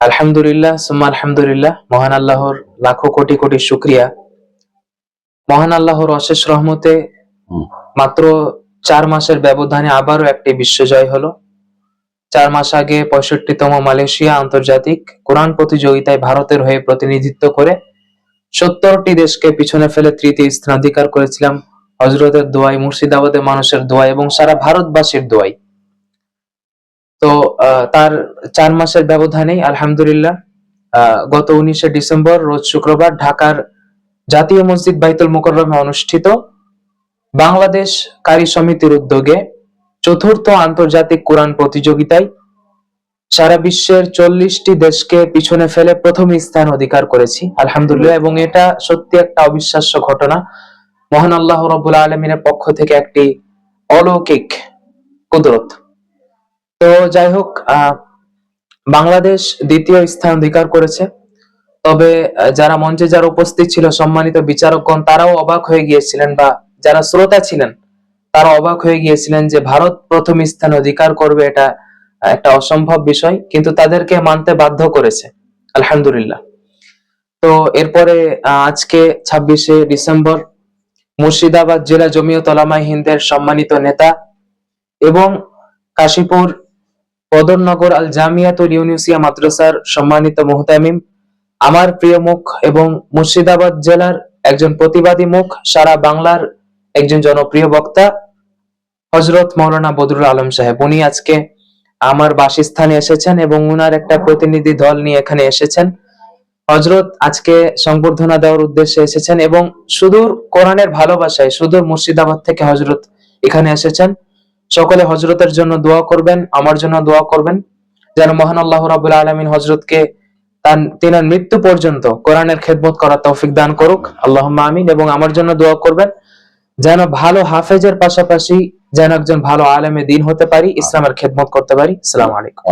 আলহামদুলিল্লাহ সুম্মা আলহামদুলিল্লাহ। মহান আল্লাহর লাখো কোটি কোটি শুক্রিয়া। মহান আল্লাহর অশেষ রহমতে মাত্র চার মাসের ব্যবধানে আবারও একটি বিশ্বজয় হলো। চার মাস আগে পঁয়ষট্টিতম মালয়েশিয়া আন্তর্জাতিক কোরআন প্রতিযোগিতায় ভারতের হয়ে প্রতিনিধিত্ব করে সত্তরটি দেশকে পিছনে ফেলে তৃতীয় স্থান অধিকার করেছিলাম। হজরতের দোয়াই মুর্শিদাবাদের মানুষের দোয়াই এবং সারা ভারতবাসীর দোয়াই। তো তার চার মাসের ব্যবধানেই আলহামদুলিল্লাহ গত উনিশে ডিসেম্বর, রোজ শুক্রবার ঢাকার জাতীয় মসজিদ বাইতুল মোকরমে অনুষ্ঠিত বাংলাদেশ কারি সমিতির উদ্যোগে চতুর্থ আন্তর্জাতিক কোরআন প্রতিযোগিতায় সারা বিশ্বের চল্লিশটি দেশকে পিছনে ফেলে প্রথম স্থান অধিকার করেছি, আলহামদুলিল্লাহ। এবং এটা সত্যি একটা অবিশ্বাস্য ঘটনা। মহান আল্লাহ রবুল্লা আলমিনের পক্ষ থেকে একটি অলৌকিক কুদরত। তো যাই হোক বাংলাদেশ দ্বিতীয় স্থান অধিকার করেছে। তবে যারা মঞ্চে যারা উপস্থিত ছিল, সম্মানিত বিচারকগণ, তারাও অবাক হয়ে গিয়েছিলেন বা যারা শ্রোতা ছিলেন, তারা অবাক হয়ে গিয়েছিলেন যে ভারত প্রথম স্থান অধিকার করবে এটা একটা অসম্ভব বিষয়, কিন্তু তাদেরকে মানতে বাধ্য করেছে, আলহামদুলিল্লাহ। তো এরপরে আজকে ছাব্বিশে ডিসেম্বর, মুর্শিদাবাদ জেলা জমিয়ত ওলামায়ে হিন্দের সম্মানিত নেতা এবং কাশীপুর বদরনগর আল জামিয়াতুল ইউনিসিয়া মাদ্রাসার সম্মানিত মুহতামিম, আমার প্রিয় মুখ এবং মুর্শিদাবাদ জেলার একজন প্রতিবাদী মুখ, সারা বাংলার একজন জনপ্রিয় বক্তা হজরত মৌলানা বদরুল আলম সাহেব। উনি আজকে আমার বাসস্থানে এসেছেন এবং উনার একটা প্রতিনিধি দল নিয়ে এখানে এসেছেন। হজরত আজকে সংবর্ধনা দেওয়ার উদ্দেশ্যে এসেছেন এবং সুদূর কোরআনের ভালোবাসায়, সুদূর মুর্শিদাবাদ থেকে হজরত এখানে এসেছেন। সকলে হজরতের জন্য দোয়া করবেন, আমার জন্য দোয়া করবেন। যেন মহান আল্লাহ রাবুল আলমিন হজরতকে তার, তিনার মৃত্যু পর্যন্ত কোরআনের খেদমত করার তৌফিক দান করুক। আল্লাহ আমিন এবং আমার জন্য দোয়া করবেন। যেন ভালো হাফেজের পাশাপাশি যেন একজন ভালো আলেমে দিন হতে পারি, ইসলামের খেদমত করতে পারি। সালাম আলাইকুম।